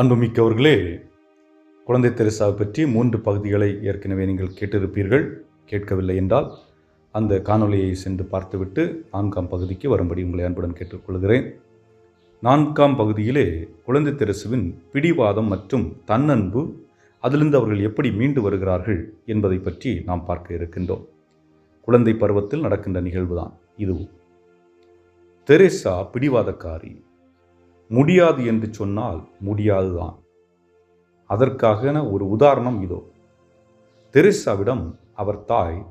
அன்புமிக்கவர்களே குழந்தை தெரசாவை பற்றி மூன்று பகுதிகளை ஏற்கனவே நீங்கள் கேட்டிருப்பீர்கள். கேட்கவில்லை என்றால் அந்த காணொளியை சென்று பார்த்துவிட்டு நான்காம் பகுதிக்கு வரும்படி உங்களை அன்புடன் கேட்டுக்கொள்கிறேன். நான்காம் பகுதியிலே குழந்தை தெரசுவின் பிடிவாதம் மற்றும் தன்னன்பு அதிலிருந்து அவர்கள் எப்படி மீண்டு வருகிறார்கள் என்பதை பற்றி நாம் பார்க்க இருக்கின்றோம். குழந்தை பருவத்தில் நடக்கின்ற நிகழ்வுதான் இதுவும். தெரேசா பிடிவாதக்காரி முடியாது என்று சொன்னால் முடியாதுதான். அதற்காக ஒரு உதாரணம் இதோ. தெரேசாவிடம் அவர் தாய்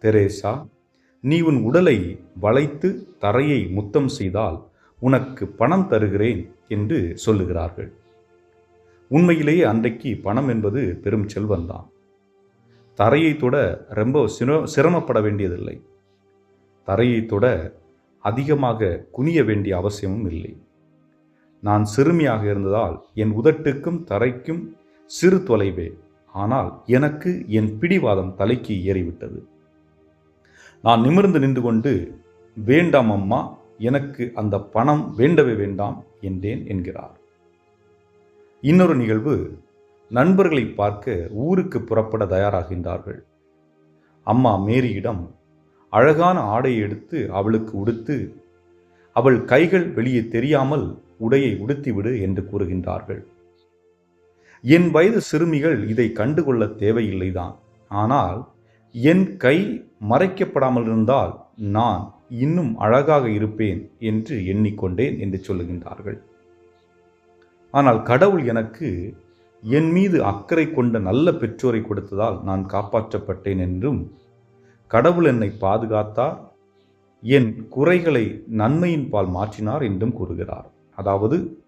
தெரேசா நீ உன் உடலை வளைத்து தரையை முத்தம் செய்தால் உனக்கு பணம் தருகிறேன் என்று சொல்லுகிறார்கள். உண்மையிலேயே அன்றைக்கு பணம் என்பது பெரும் செல்வந்தான். தரையை தொட ரொம்ப சிர- சிரமப்பட வேண்டியதில்லை. தரையை தொட அதிகமாக குனிய வேண்டிய அவசியமும் இல்லை. நான் சிறுமியாக இருந்ததால் என் உதட்டுக்கும் தரைக்கும் சிறு தொலைவே. ஆனால் எனக்கு என் பிடிவாதம் தலைக்கு ஏறிவிட்டது. நான் நிமிர்ந்து நின்று கொண்டு வேண்டாம் அம்மா எனக்கு அந்த பணம் வேண்டவே வேண்டாம் என்றேன் என்கிறார். இன்னொரு நிகழ்வு நண்பர்களை பார்க்க ஊருக்கு புறப்பட தயாராகின்றார்கள். அம்மா மேரியிடம் அழகான ஆடையை எடுத்து அவளுக்கு உடுத்து அவள் கைகள் வெளியே தெரியாமல் உடையை உடுத்திவிடு என்று கூறுகின்றார்கள். என் வயது சிறுமிகள் இதை கண்டுகொள்ள தேவையில்லைதான். ஆனால் என் கை மறைக்கப்படாமல் இருந்தால் நான் இன்னும் அழகாக இருப்பேன் என்று எண்ணிக்கொண்டேன் என்று சொல்லுகின்றார்கள். ஆனால் கடவுள் எனக்கு என் மீது அக்கறை கொண்ட நல்ல பெற்றோரை கொடுத்ததால் நான் காப்பாற்றப்பட்டேன் என்றும் கடவுள் என்னை பாதுகாத்தார் என் குறைகளை நன்மையின் பால் மாற்றினார் என்றும் கூறுகிறார். அதாவது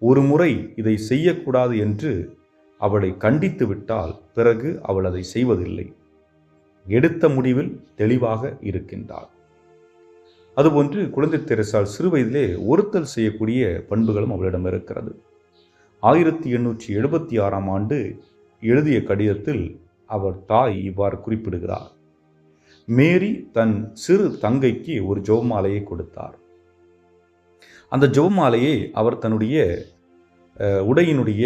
ஒரு முறை இதை செய்யக்கூடாது என்று அவளை கண்டித்து விட்டால் பிறகு அவள் அதை செய்வதில்லை. எடுத்த முடிவில் தெளிவாக இருக்கின்றாள். அதுபோன்று குழந்தை தெரசால் சிறுவயதிலே ஒருத்தல் செய்யக்கூடிய பண்புகளும் அவளிடம் இருக்கிறது. ஆயிரத்தி எண்ணூற்றி எழுபத்தி ஆறாம் ஆண்டு எழுதிய கடிதத்தில் அவர் தாய் இவ்வாறு குறிப்பிடுகிறார். மேரி தன் சிறு தங்கைக்கு ஒரு ஜோமாலையை கொடுத்தார். அந்த ஜெபமாலையை அவர் தன்னுடைய உடையினுடைய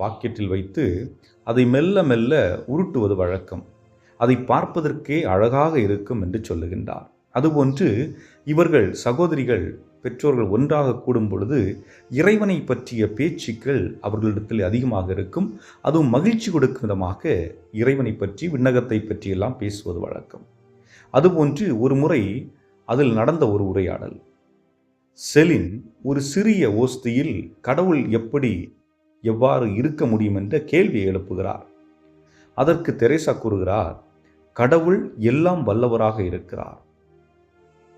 பாக்கெட்டில் வைத்து அதை மெல்ல மெல்ல உருட்டுவது வழக்கம். அதை பார்ப்பதற்கே அழகாக இருக்கும் என்று சொல்லுகின்றார். அதுபோன்று இவர்கள் சகோதரிகள் பெற்றோர்கள் ஒன்றாக கூடும் பொழுது இறைவனை பற்றிய பேச்சுக்கள் அவர்களிடத்தில் அதிகமாக இருக்கும். அதுவும் மகிழ்ச்சி கொடுக்கும் விதமாக இறைவனை பற்றி விண்ணகத்தை பற்றியெல்லாம் பேசுவது வழக்கம். அதுபோன்று ஒரு முறை அதில் நடந்த ஒரு உரையாடல். செலின் ஒரு சிறிய ஓஸ்தியில் கடவுள் எப்படி எவ்வாறு இருக்க முடியும் என்ற கேள்வியை எழுப்புகிறார். அதற்கு தெரேசா கூறுகிறார் கடவுள் எல்லாம் வல்லவராக இருக்கிறார்.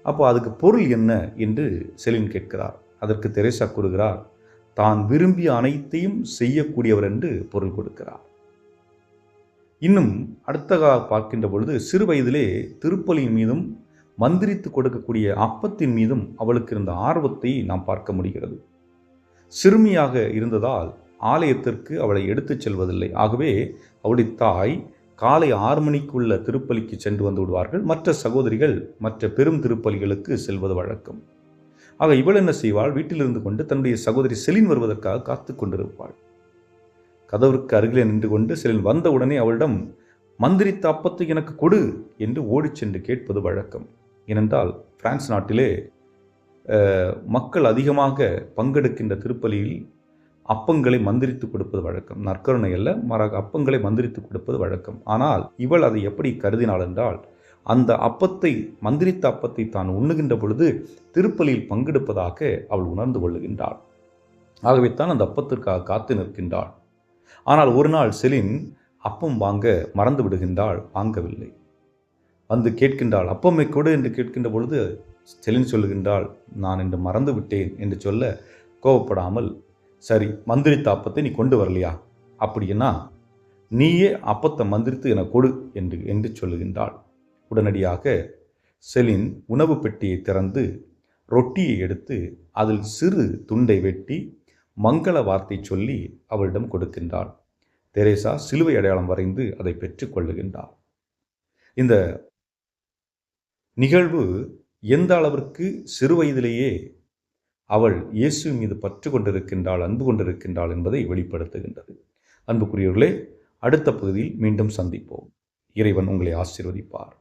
அப்போ அதுக்கு பொருள் என்ன என்று செலின் கேட்கிறார். அதற்கு தெரேசா கூறுகிறார் தான் விரும்பிய அனைத்தையும் செய்யக்கூடியவர் என்று பொருள் கொடுக்கிறார். இன்னும் அடுத்ததாக பார்க்கின்ற பொழுது சிறு வயதிலே திருப்பலியின் மீதும் மந்திரித்து கொடுக்கக்கூடிய அப்பத்தின் மீதும் அவளுக்கு இருந்த ஆர்வத்தை நாம் பார்க்க முடிகிறது. சிறுமியாக இருந்ததால் ஆலயத்திற்கு அவளை எடுத்துச் செல்வதில்லை. ஆகவே அவளுடைய தாய் காலை ஆறு மணிக்குள்ள திருப்பலிக்கு சென்று வந்து விடுவார்கள். மற்ற சகோதரிகள் மற்ற பெரும் திருப்பலிகளுக்கு செல்வது வழக்கம். ஆக இவள் என்ன செய்வாள்? வீட்டிலிருந்து கொண்டு தன்னுடைய சகோதரி செலின் வருவதற்காக காத்து கொண்டிருப்பாள். கதவிற்கு அருகிலே நின்று கொண்டு செலின் வந்தவுடனே அவளிடம் மந்திரித்த அப்பத்தை எனக்கு கொடு என்று ஓடிச் சென்று கேட்பது வழக்கம். ஏனென்றால் பிரான்ஸ் நாட்டிலே மக்கள் அதிகமாக பங்கெடுக்கின்ற திருப்பலியில் அப்பங்களை மந்திரித்து கொடுப்பது வழக்கம். நற்கருணை அல்ல மாறாக அப்பங்களை மந்திரித்து கொடுப்பது வழக்கம். ஆனால் இவள் அதை எப்படி கருதினாள் என்றால் அந்த அப்பத்தை மந்திரித்த அப்பத்தை தான் உண்ணுகின்ற பொழுது திருப்பலியில் பங்கெடுப்பதாக அவள் உணர்ந்து கொள்ளுகின்றாள். ஆகவே தான் அந்த அப்பத்திற்காக காத்து நிற்கின்றாள். ஆனால் ஒரு நாள் செலின் அப்பம் வாங்க மறந்து விடுகின்றாள் வாங்கவில்லை. வந்து கேட்கின்றாள். அப்பம்மை கொடு என்று கேட்கின்ற பொழுது செலின் சொல்லுகின்றாள் நான் இன்று மறந்து விட்டேன் என்று சொல்ல கோபப்படாமல் சரி மந்திரித்த அப்பத்தை நீ கொண்டு வரலையா? அப்படின்னா நீயே அப்பத்தை மந்திரித்து என கொடு என்று என்று சொல்லுகின்றாள். உடனடியாக செலின் உணவு பெட்டியை திறந்து ரொட்டியை எடுத்து அதில் சிறு துண்டை வெட்டி மங்கள வார்த்தை சொல்லி அவளிடம் கொடுக்கின்றாள். தெரேசா சிலுவை அடையாளம் வரைந்து அதை பெற்றுக்கொள்ளுகின்றாள் இந்த நிகழ்வு எந்த அளவிற்கு சிறு வயதிலேயே அவள் இயேசு மீது பற்று கொண்டிருக்கின்றாள் அன்பு கொண்டிருக்கின்றாள் என்பதை வெளிப்படுத்துகின்றது. அன்புக்குரியவர்களே அடுத்த பகுதியில் மீண்டும் சந்திப்போம். இறைவன் உங்களை ஆசீர்வதிப்பார்.